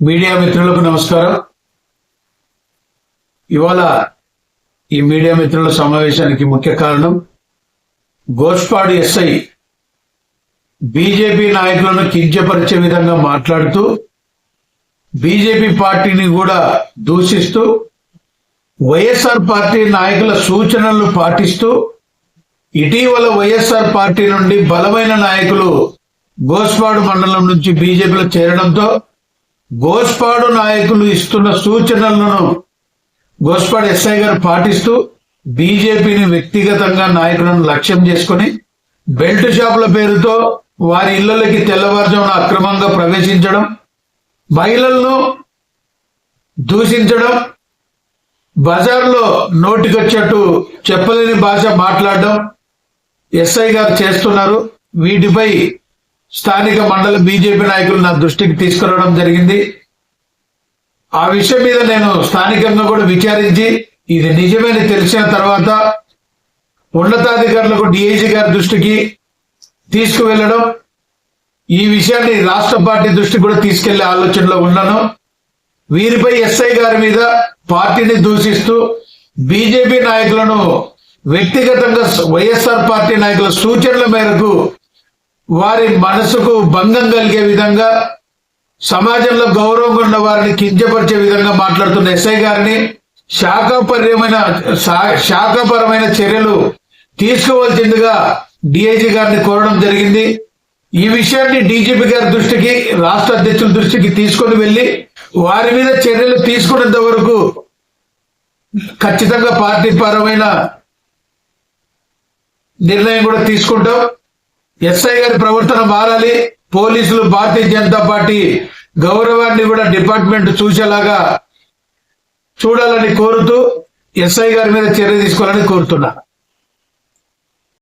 Media మిత్రులకు నమస్కారం. ఇవాళ ఈ మీడియా మిత్రుల సమావేశానికి ముఖ్య కారణం గోష్పాడు ఎస్ఐ బీజేపీ నాయకులను కించపరిచే విధంగా మాట్లాడుతూ బీజేపీ పార్టీని కూడా దూషిస్తూ వైఎస్ఆర్ పార్టీ నాయకుల సూచనలు పాటిస్తూ ఇటీవల వైఎస్ఆర్ పార్టీ నుండి బలమైన నాయకులు గోస్పాడు మండలం నుంచి బీజేపీలో చేరడంతో గోస్పాడు నాయకులు ఇస్తున్న సూచనలను గోస్పాడు ఎస్ఐ గారు పాటిస్తూ బీజేపీని వ్యక్తిగతంగా నాయకులను లక్ష్యం చేసుకుని బెల్ట్ షాపుల పేరుతో వారి ఇళ్ళలోకి తెల్లవారుజామున అక్రమంగా ప్రవేశించడం మహిళలను దూషించడం బజార్లో నోటికొచ్చేట్టు చెప్పలేని భాష మాట్లాడడం ఎస్ఐ గారు చేస్తున్నారు. వీటిపై స్థానిక మండల బీజేపీ నాయకులు నా దృష్టికి తీసుకురావడం జరిగింది. ఆ విషయం మీద నేను స్థానికంగా కూడా విచారించి ఇది నిజమేని తెలిసిన తర్వాత ఉన్నతాధికారులకు డిఐజీ గారి దృష్టికి తీసుకువెళ్ళడం ఈ విషయాన్ని రాష్ట్ర పార్టీ దృష్టికి కూడా తీసుకెళ్ళే ఆలోచనలో ఉన్నాను. వీరిపై ఎస్ఐ గారి మీద పార్టీని దూషిస్తూ బీజేపీ నాయకులను వ్యక్తిగతంగా వైఎస్ఆర్ పార్టీ నాయకుల సూచనల మేరకు వారి మనసుకు భంగం కలిగే విధంగా సమాజంలో గౌరవం ఉన్న వారిని కించపరిచే విధంగా మాట్లాడుతున్న ఎస్ఐ గారిని శాఖాపర్యమైన శా- శాఖాపరమైన చర్యలు తీసుకోవాల్సిందిగా డిఐజీ గారిని కోరడం జరిగింది. ఈ విషయాన్ని డీజీపీ గారి దృష్టికి రాష్ట్ర అధ్యక్షుల దృష్టికి తీసుకొని వెళ్ళి వారి మీద చర్యలు తీసుకున్నంత వరకు ఖచ్చితంగా పార్టీ పరమైన నిర్ణయం కూడా తీసుకుంటాం. ఎస్ఐ గారి ప్రవర్తన మారాలి. పోలీసులు భారతీయ జనతా పార్టీ గౌరవాన్ని కూడా డిపార్ట్మెంట్ చూసేలాగా చూడాలని కోరుతూ ఎస్ఐ గారి మీద చర్య తీసుకోవాలని కోరుతున్నా.